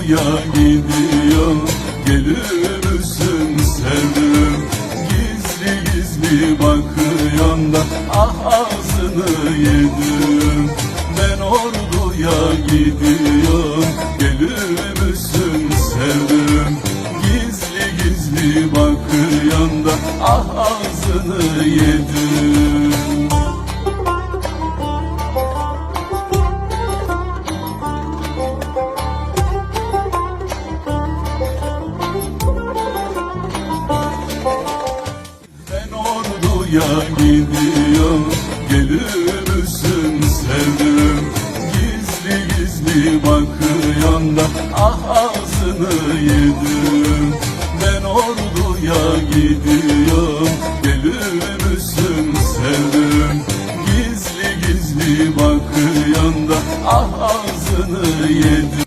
orduya gidiyor. Gelir misin sevdim Gizli gizli bakıyorsun da Ah ağzını yedim. Ben orduya gidiyorum. Gelir misin sevdim Gizli gizli bakıyorsun da Ah ağzını yedim orduya gidiyorum Gelir misin sevdim Gizli gizli bakıyorsun da Ah ağzını yedim. Ben orduya gidiyorum Gelir misin sevdim Gizli gizli bakıyorsun da Ah ağzını yedim